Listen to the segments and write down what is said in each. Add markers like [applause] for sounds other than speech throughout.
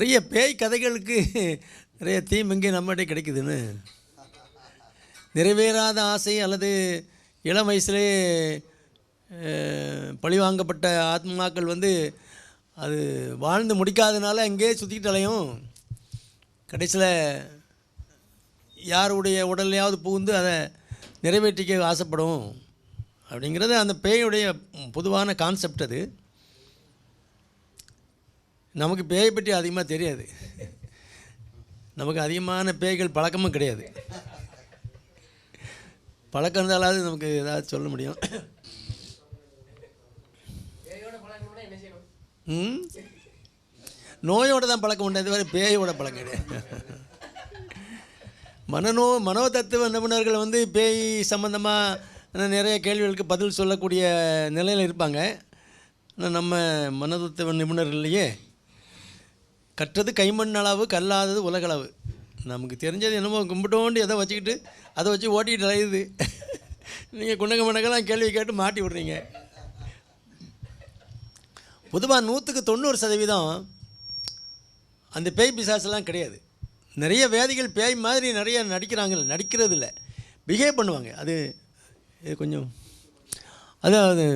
நிறைய பேய் கதைகளுக்கு [laughs] நிறைய தீம் இங்கே நம்மகிட்ட கிடைக்குதுன்னு. நிறைவேறாத ஆசை அல்லது இளம் வயசுலே பழிவாங்கப்பட்ட ஆத்மாக்கள் வந்து அது வாழ்ந்து முடிக்காதனால அங்கேயே சுற்றிக்கிட்டாலையும் கடைசியில் யாருடைய உடல்லையாவது புகுந்து அதை நிறைவேற்றிக்க ஆசைப்படும். அப்படிங்கிறது அந்த பேயுடைய பொதுவான கான்செப்ட் அது. நமக்கு பேயை பற்றி அதிகமாக தெரியாது. நமக்கு அதிகமான பேய்கள் பழக்கமும் கிடையாது. பழக்கம் இருந்தாலாவது நமக்கு ஏதாவது சொல்ல முடியும். ம்? நோயோட தான் பழக்கம் உண்டு இது வரை பேயோட பழக்கம் கிடையாது. மனநோ மனோ தத்துவ நிபுணர்கள் வந்து பேய் சம்மந்தமாக நிறைய கேள்விகளுக்கு பதில் சொல்லக்கூடிய நிலையில் இருப்பாங்க. ஆனால் நம்ம மனதத்துவ நிபுணர் இல்லையே கற்றது கைமண் அளவு கல்லாதது உலகளவு. நமக்கு தெரிஞ்சது என்னமோ கும்பிட்டோண்டு எதை வச்சுக்கிட்டு அதை வச்சு ஓட்டிகிட்டு அலையுது. நீங்கள் குண்டங்க மண்டங்கெல்லாம் கேள்வி கேட்டு மாட்டி விட்றீங்க. பொதுவாக நூற்றுக்கு தொண்ணூறு சதவீதம் அந்த பேய் பிசாசெல்லாம் கிடையாது. நிறைய வேதிகள் பேய் மாதிரி நிறைய நடிக்கிறாங்கல்ல நடிக்கிறது இல்லை பிஹேவ் பண்ணுவாங்க. அது இது கொஞ்சம் அதாவது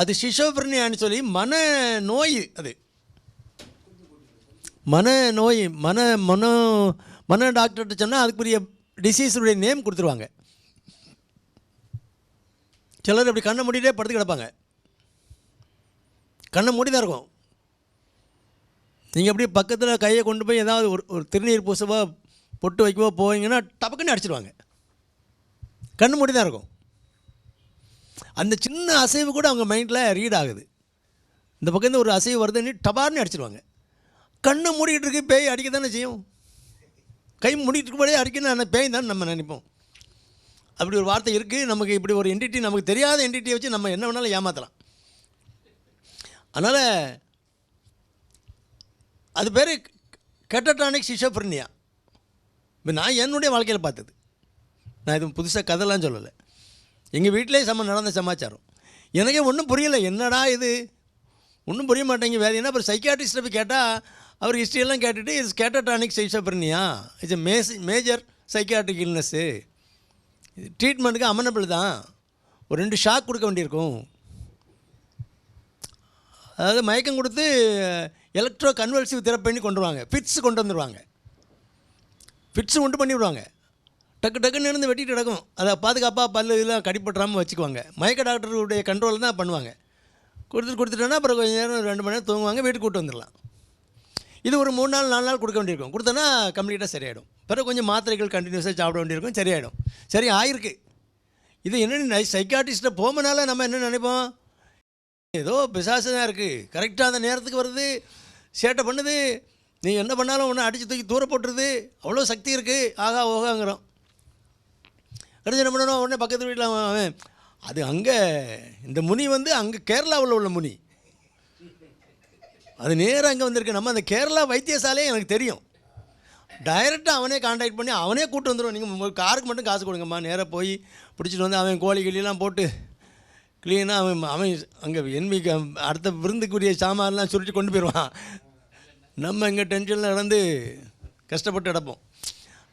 அது சிஷோபிரணியான்னு சொல்லி மன நோய் அது. மன நோய் மன மனோ மன டாக்டர்கிட்ட சொன்னால் அதுக்குரிய டிசீஸுடைய நேம் கொடுத்துருவாங்க. சிலர் அப்படி கண்ணை மூடிட்டே படுத்து கிடப்பாங்க. கண்ணை மூடி தான் இருக்கும். நீங்கள் அப்படியே பக்கத்தில் கையை கொண்டு போய் ஏதாவது ஒரு ஒரு திருநீர் பூசவோ பொட்டு வைக்கவோ போவீங்கன்னா டபக்குன்னு அடிச்சிடுவாங்க கண்ணு மூடி தான் இருக்கும். அந்த சின்ன அசைவு கூட அவங்க மைண்டில் ரீட் ஆகுது. இந்த பக்கம் இருந்து ஒரு அசைவு வருதுன்னு டபார்னு அடிச்சிடுவாங்க கண்ணை மூடிக்கிட்டு இருக்கு பேய் அடிக்க தானே செய்யும்? கை மூடிட்டு இருக்கும்போதே அடிக்கணும் பேய் தான் நம்ம நினைப்போம். அப்படி ஒரு வார்த்தை இருக்குது நமக்கு இப்படி ஒரு என்டிட்டி நமக்கு தெரியாத என்டிட்டியை வச்சு நம்ம என்ன வேணாலும் ஏமாற்றலாம் அதனால் அது பேர் கெட்டட்டானிக் சிஷோப்ரனியா இப்போ நான் என்னுடைய வாழ்க்கையில் பார்த்தது. நான் இது புதுசாக கதைலாம் சொல்லலை. எங்கள் வீட்டிலே சம நடந்த சமாச்சாரம். எனக்கே ஒன்றும் புரியலை என்னடா இது? ஒன்றும் புரிய மாட்டேங்க வேறு என்ன அப்புறம் சைக்காட்ரிஸ்ட்டை போய் கேட்டால் அவர் ஹிஸ்ட்ரியெல்லாம் கேட்டுட்டு இட்ஸ் கேட்டட்ரானிக் சைசோப்ரனியா இட்ஸ் மேஸ் மேஜர் சைக்கியாட்ரிக் இல்னஸ்ஸு ட்ரீட்மெண்ட்டுக்கு அமனபிள் தான். ஒரு ரெண்டு ஷாக் கொடுக்க வேண்டியிருக்கும். அதாவது மயக்கம் கொடுத்து எலக்ட்ரோ கன்வல்சிவ் தெரப்பி பண்ணி கொண்டு வருவாங்க ஃபிட்ஸ் கொண்டு வந்துடுவாங்க ஃபிட்ஸு உண்டு பண்ணி விடுவாங்க டக்கு டக்குன்னு இருந்து வெட்டிட்டு கிடக்கும். அதை பாதுகாப்பாக பல்லு இதெல்லாம் கடிப்பட்டுறாமல் வச்சுக்குவாங்க. மயக்க டாக்டருடைய கண்ட்ரோல் தான் பண்ணுவாங்க. கொடுத்துட்டு கொடுத்துட்டோன்னா அப்புறம் கொஞ்சம் நேரம் ரெண்டு மணி நேரம் தூங்குவாங்க வீட்டுக்கு கூட்டு வந்துடலாம். இது ஒரு மூணு நாள் நாலு நாள் கொடுக்க வேண்டியிருக்கும். கொடுத்தோன்னா கம்ப்ளீட்டாக சரியாயிடும். பிறகு கொஞ்சம் மாத்திரைகள் கண்டினியூஸாக சாப்பிட வேண்டியிருக்கும் சரியாயிடும். சரி ஆயிருக்கு. இது என்ன சைக்காட்டிஸ்ட்டை போமனால நம்ம என்ன நினைப்போம்? ஏதோ பிசாசு தான் இருக்குது கரெக்டாக அந்த நேரத்துக்கு வருது. சேட்டை பண்ணுது. நீ என்ன பண்ணாலும் ஒன்று அடித்து தூக்கி தூர போட்டுருது. அவ்வளோ சக்தி இருக்குது ஆகா ஓகாங்கிறோம். கடைசி என்ன பண்ணணும் உடனே பக்கத்து வீட்டில் அவன் அது அங்கே இந்த முனி வந்து அங்கே கேரளாவில் உள்ள முனி. அது நேராக அங்கே வந்திருக்கு. நம்ம அந்த கேரளா வைத்தியசாலையே எனக்கு தெரியும். டைரெக்டாக அவனே காண்டாக்ட் பண்ணி அவனே கூப்பிட்டு வந்துடுவோம் நீங்கள் காருக்கு மட்டும் காசு கொடுங்கம்மா. நேராக போய் பிடிச்சிட்டு வந்து அவன் கோழி கிளியெல்லாம் போட்டு க்ளீனாக அவன் அவன் அங்கே என்மிக்கு அடுத்த விருந்துக்குரிய சாமான்லாம் சுருட்டி கொண்டு போயிடுவான் நம்ம இங்கே டென்ஷனில் நடந்து கஷ்டப்பட்டு கிடப்போம்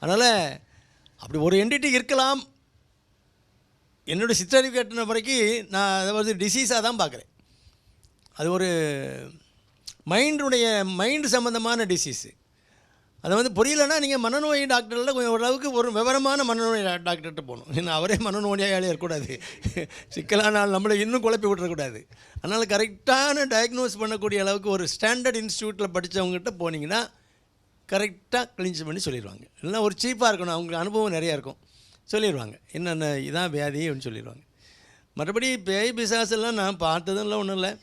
அதனால் அப்படி ஒரு என்டிட்டி இருக்கலாம். என்னோடய சித்தரிவு வரைக்கும் நான் அதை வந்து டிசீஸாக தான் பார்க்குறேன். அது ஒரு மைண்டுடைய மைண்டு சம்மந்தமான டிசீஸு அதை வந்து புரியலன்னா நீங்கள் மனநோய் டாக்டரில் கொஞ்சம் ஓரளவுக்கு ஒரு விவரமான மனநோய் டாக்டர்கிட்ட போகணும். ஏன்னா அவரே மனநோயாளியாக இருக்கக்கூடாது. சிக்கலான நம்மளை இன்னும் குழப்பி விட்டுறக்கூடாது. அதனால் கரெக்டான டயக்னோஸ் பண்ணக்கூடிய அளவுக்கு ஒரு ஸ்டாண்டர்ட் இன்ஸ்டியூட்டில் படித்தவங்ககிட்ட போனீங்கன்னா கரெக்டாக கிளின்ஸ் பண்ணி சொல்லிடுவாங்க. இல்லைன்னா ஒரு சீப்பாக இருக்கணும். அவங்களுக்கு அனுபவம் நிறையா இருக்கும். சொல்லிடுவாங்க. என்னென்ன இதான் வியாதி அப்படின்னு சொல்லிடுவாங்க. மற்றபடி பேய் பிசாசெல்லாம் நான் பார்த்ததும் ஒன்றும் இல்லை.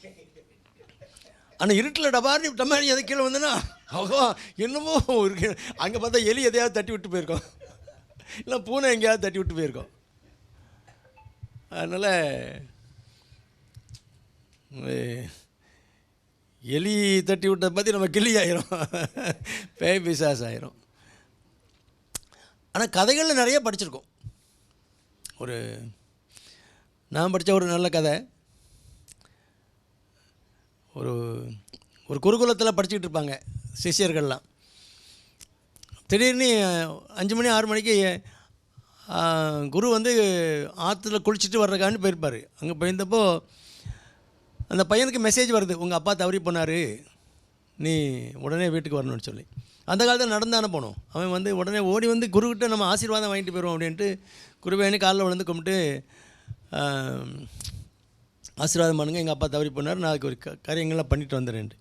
ஆனால் இருட்டில் டபார்னு டமாரி எதை கீழே வந்தேன்னா அவ்வளோ என்னமோ இருக்கு அங்கே பார்த்தா எலி எதையாவது தட்டி விட்டு போயிருக்கோம். இல்லை பூனை எங்கேயாவது தட்டி விட்டு போயிருக்கோம். அதனால் எலி தட்டி விட்டதை பற்றி நம்ம கிளி ஆயிரும். பேய் பிசாஸ் ஆயிரும். ஆனால் கதைகளில் நிறைய படிச்சிருக்கோம். ஒரு நான் படித்த ஒரு நல்ல கதை. ஒரு ஒரு குருகுலத்தில் படிச்சுக்கிட்டு இருப்பாங்க சிஷ்யர்கள்லாம். திடீர்னு அஞ்சு மணி ஆறு மணிக்கு குரு வந்து ஆற்றுல குளிச்சுட்டு வர்றதுக்கான்னு போயிருப்பார். அங்கே போயிருந்தப்போ அந்த பையனுக்கு மெசேஜ் வருது உங்கள் அப்பா தவறி போனார். நீ உடனே வீட்டுக்கு வரணும்னு சொல்லி. அந்த காலத்தில் நடந்தானே போனோம். அவன் வந்து உடனே ஓடி வந்து குருக்கிட்ட நம்ம ஆசீர்வாதம் வாங்கிட்டு போயிடுவோம் அப்படின்ட்டு குருவேணி காலில் விழுந்து கும்பிட்டு ஆசீர்வாதம் பண்ணுங்கள் எங்கள் அப்பா தவறி போனார். நான் அதுக்கு ஒரு க காரியங்கள்லாம் பண்ணிட்டு வந்துடுறேன்ட்டு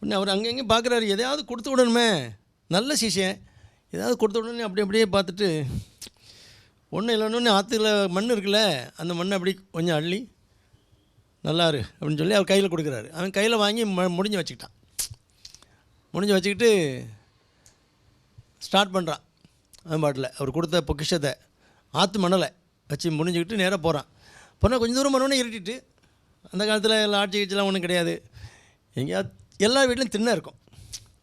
உடனே அவர் அங்கங்கே பார்க்குறாரு எதையாவது கொடுத்து விடணுமே. நல்ல சிஷியன். ஏதாவது கொடுத்து விடணும் அப்படி அப்படியே பார்த்துட்டு ஒன்றும் இல்லைன்னு ஆற்றுல மண் இருக்குல்ல அந்த மண்ணை அப்படி கொஞ்சம் அள்ளி நல்லாரு அப்படின்னு சொல்லி அவர் கையில் கொடுக்குறாரு. அவன் கையில் வாங்கி ம முடிஞ்சு வச்சுக்கிட்டான். முடிஞ்சு வச்சுக்கிட்டு ஸ்டார்ட் பண்ணுறான் அவன் பாட்டில். அவர் கொடுத்த பொக்கிஷத்தை ஆற்று மணலை வச்சு முடிஞ்சுக்கிட்டு நேராக போகிறான் போனால் கொஞ்சம் தூரம் பண்ணோன்னே இருட்டிட்டு அந்த காலத்தில் எல்லாம் ஆட்சி கீச்செல்லாம் ஒன்றும் கிடையாது. எங்கேயாவது எல்லா வீட்லையும் திண்ணை இருக்கும்.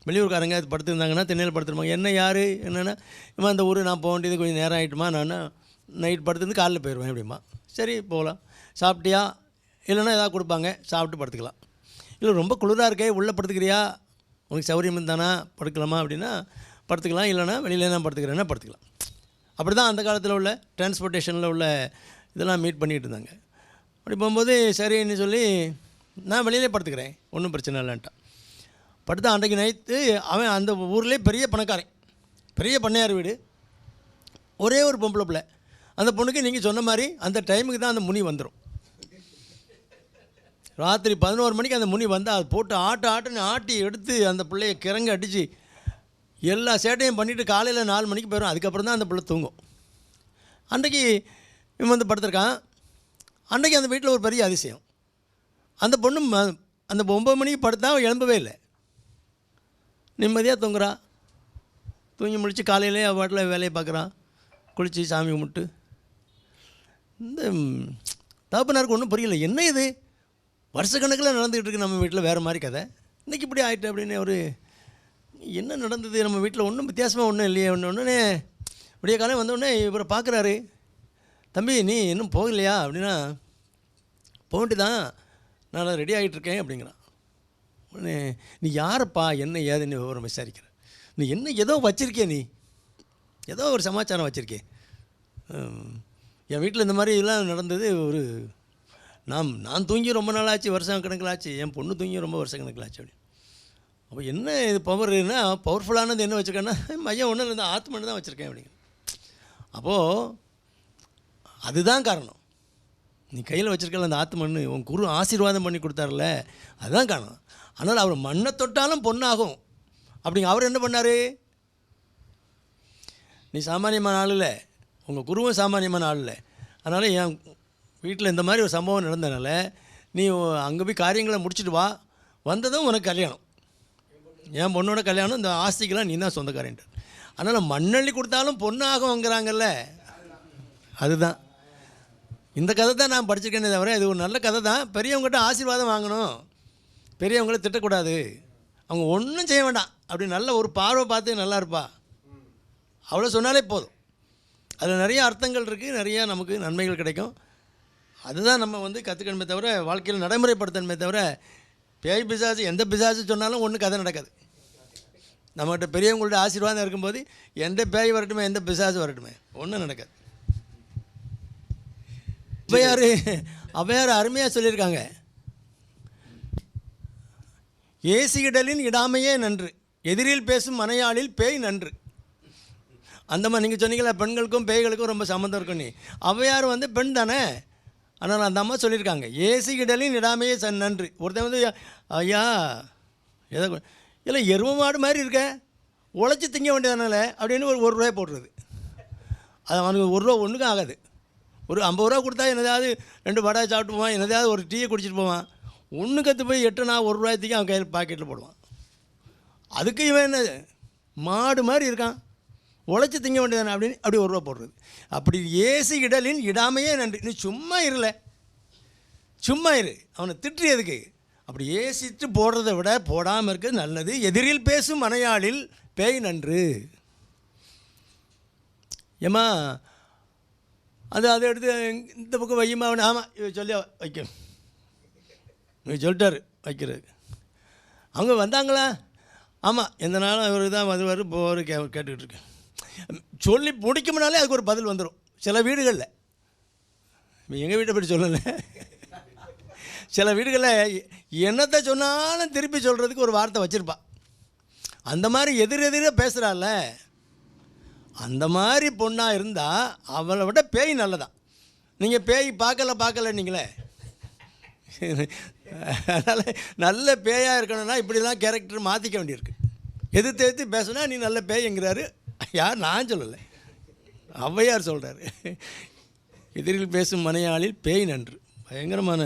வெளியூர்காரங்க படுத்துருந்தாங்கன்னா திண்ணையில் படுத்துருப்பாங்க. என்ன யார் என்னென்னா இம்மா அந்த ஊர் நான் போக வேண்டியது கொஞ்சம் நேரம் ஆகிட்டுமா நான் நைட் படுத்துருந்து காலைல போயிடுவேன் எப்படிமா சரி போகலாம். சாப்பிட்டியா? இல்லைன்னா எதாவது கொடுப்பாங்க. சாப்பிட்டு படுத்துக்கலாம். இல்லை ரொம்ப குளிராக இருக்கே உள்ளே படுத்துக்கிறியா? உனக்கு சௌகரியம் இருந்தானா படுக்கலாமா அப்படின்னா படுத்துக்கலாம். இல்லைன்னா வெளியில நான் படுத்துக்கிறேன்னா படுத்துக்கலாம். அப்படி தான் அந்த காலத்தில் உள்ள டிரான்ஸ்போர்ட்டேஷனில் உள்ள இதெல்லாம் மீட் பண்ணிகிட்டு இருந்தாங்க. அப்படி போகும்போது சரின்னு சொல்லி நான் வெளியிலே படுத்துக்கிறேன். ஒன்றும் பிரச்சனை இல்லைன்ட்டான். படுத்து அன்றைக்கு நைட்டு அவன் அந்த ஊர்லேயே பெரிய பணக்காரன். பெரிய பண்ணையார் வீடு. ஒரே ஒரு பொம்பளை பிள்ளை. அந்த பொண்ணுக்கு நீங்கள் சொன்ன மாதிரி அந்த டைமுக்கு தான் அந்த முனி வந்துடும் ராத்திரி பதினோரு மணிக்கு அந்த முனி வந்தால் அது போட்டு ஆட்டு ஆட்டுன்னு ஆட்டி எடுத்து அந்த பிள்ளைய கிறங்க அடித்து எல்லா சேட்டையும் பண்ணிவிட்டு காலையில் நாலு மணிக்கு போயிடும் அதுக்கப்புறம் தான் அந்த பிள்ளை தூங்கும். அன்றைக்கி இவன் வந்து படுத்திருக்கான். அன்றைக்கி அந்த வீட்டில் ஒரு பெரிய அதிசயம். அந்த பொண்ணு ம- அந்த ஒம்பது மணிக்கு படுத்தா எழும்பவே இல்லை. நிம்மதியாக தூங்குறா. தூங்கி முடித்து காலையிலே அவள் பாட்டில் வேலையை பார்க்குறான் குளித்து சாமி கும்பிட்டு. இந்த தகப்பனாருக்கு ஒன்றும் புரியல. என்ன இது? வருஷக்கணக்கில் நடந்துக்கிட்டு இருக்கு நம்ம வீட்டில் வேறு மாதிரி கதை. இன்றைக்கி இப்படி ஆயிட்டு அப்படின்னு ஒரு என்ன நடந்தது? நம்ம வீட்டில் ஒன்றும் வித்தியாசமாக ஒன்றும் இல்லையே. ஒன்று ஒன்றுனே விடிய காலம் வந்தோடனே இவரை பார்க்குறாரு தம்பி நீ இன்னும் போகலையா? அப்படின்னா போண்டி தான் நான் ரெடி ஆகிட்டு இருக்கேன் அப்படிங்கிறான். உடனே நீ யாரப்பா? என்ன ஏதுன்னு விவரம் விசாரிக்கிற. நீ என்ன ஏதோ வச்சுருக்கே நீ? ஏதோ ஒரு சமாச்சாரம் வச்சுருக்கே என் வீட்டில் இந்த மாதிரி இதெல்லாம் நடந்தது ஒரு நான் நான் தூங்கி ரொம்ப நாள் ஆச்சு வருஷம் கணக்கில் ஆச்சு என் பொண்ணு தூங்கி ரொம்ப வருஷம் கணக்கில் ஆச்சு அப்படின்னு. அப்போ என்ன இது பவர்னா பவர்ஃபுல்லானது என்ன வச்சுருக்கேன்னா மையம் ஒன்றும் இல்லை ஆத்மன்னு தான் வச்சுருக்கேன் அப்படிங்க அப்போது அதுதான் காரணம். நீ கையில் வச்சிருக்கல அந்த ஆத்மன்னு உன் குரு ஆசீர்வாதம் பண்ணி கொடுத்தாருல அதுதான் காரணம். ஆனால் அவர் மண்ணை தொட்டாலும் பொண்ணாகும். அப்படிங்க அவர் என்ன பண்ணார்? நீ சாமானியமான ஆள் இல்லை. உங்கள் குருவும் சாமானியமான ஆள் இல்லை. அதனால் என் வீட்டில் இந்த மாதிரி ஒரு சம்பவம் நடந்தனால நீ அங்கே போய் காரியங்களை முடிச்சுட்டு வா. வந்ததும் உனக்கு கல்யாணம். என் பொண்ணோட கல்யாணம் இந்த ஆஸ்திக்கெல்லாம் நீ தான் சொந்தக்காரன்ட்டு. அதனால் மண்ணள்ளி கொடுத்தாலும் பொண்ணாகங்கிறாங்கல்ல அதுதான். இந்த கதை தான் நான் படிச்சிருக்கேனே தவிர இது ஒரு நல்ல கதை தான். பெரியவங்ககிட்ட ஆசீர்வாதம் வாங்கணும். பெரியவங்கள திட்டக்கூடாது. அவங்க ஒன்றும் செய்ய வேண்டாம். அப்படி நல்ல ஒரு பார்வை பார்த்து நல்லா இருப்பா. அவ்வளோ சொன்னாலே போதும். அதில் நிறைய அர்த்தங்கள் இருக்குது நிறையா நமக்கு நன்மைகள் கிடைக்கும். அதுதான் நம்ம வந்து கற்றுக்கணுமே தவிர வாழ்க்கையில் நடைமுறைப்படுத்தணுமே தவிர பேய் பிசாசு எந்த பிசாசு சொன்னாலும் ஒன்றும் கதை நடக்காது. நம்மகிட்ட பெரியவங்கள்ட்ட ஆசீர்வாதம் இருக்கும்போது எந்த பேய் வரட்டுமே எந்த பிசாசு வரட்டுமே ஒன்றும் நடக்காது. அவையார் அவையார் அருமையாக சொல்லியிருக்காங்க. ஏசியிடலின் இடாமையே நன்று. எதிரில் பேசும் மனையாளில் பேய் நன்று. அந்த மாதிரி நீங்கள் சொன்னீங்களா பெண்களுக்கும் பேய்களுக்கும் ரொம்ப சம்மந்தம் இருக்கும் நீ ஔவையார் வந்து? பெண் தானே? ஆனால் அந்த அம்மா சொல்லியிருக்காங்க ஏசி இடலின் இடாமையே சன் நன்று. ஒருத்தன் வந்து ஐயா ஏதோ இல்லை எரும மாடு மாதிரி இருக்க. உழைச்சி திங்க வேண்டியதுனால அப்படின்னு ஒரு ஒரு ரூபாய் போடுறது. அது அவனுக்கு ஒரு ரூபா ஒன்றுக்கும் ஆகாது. ஒரு ஐம்பது ரூபா கொடுத்தா என்னதாவது ரெண்டு வடை சாப்பிட்டு போவான் என்னதாவது ஒரு டீயை குடிச்சிட்டு போவான். ஒன்று கற்று போய் எட்டு நாள் ஒரு ரூபாய்த்துக்கு அவன் கையில் பாக்கெட்டில் போடுவான். அதுக்கு இவன் என்ன மாடு மாதிரி இருக்கான். உழைச்சி திங்க வேண்டியதானே அப்படின்னு அப்படி ஒரு ரூபா போடுறது. அப்படி ஏசி இடலின் இடாமையே நன்றி. நீ சும்மா இருல சும்மா இரு. அவனை திட்டுறதுக்கு அப்படி ஏசிட்டு போடுறதை விட போடாமல் இருக்கிறது நல்லது. எதிரில் பேசும் மனையாளில் பேய் நன்று. ஏம்மா அது அதை எடுத்து இந்த பக்கம் வையுமா அவன்? ஆமாம் இவ சொல்லி வைக்கும். இவ சொல்லிட்டாரு வைக்கிறது அவங்க வந்தாங்களா? ஆமாம் எந்த நாளும் அவர் தான் வருவார் போவார் கே கேட்டுக்கிட்டு இருக்கேன் சொல்லி முடிக்கும்னாலே அதுக்கு ஒரு பதில் வந்துடும் சில வீடுகளில். எங்கள் வீட்டை பற்றி சொல்லலை. சில வீடுகளில் என்னத்தை சொன்னாலும் திருப்பி சொல்கிறதுக்கு ஒரு வார்த்தை வச்சுருப்பா. அந்த மாதிரி எதிர் எதிரே பேசுகிறாள்ல அந்த மாதிரி பொண்ணாக இருந்தால் அவளை விட பேய் நல்லதான் நீங்கள் பேய் பார்க்கல பார்க்கல நீங்களே. அதனால் நல்ல பேயாக இருக்கணும்னா இப்படிலாம் கேரக்டர் மாற்றிக்க வேண்டியிருக்கு. எதிர்த்து எதிர்த்து பேசுனா நீ நல்ல பேய்ங்கிறாரு. யார்? நான் சொல்லலை. ஔவையார் சொல்கிறாரு எதிரில் பேசும் மனையாளில் பேய் நன்று. பயங்கரமான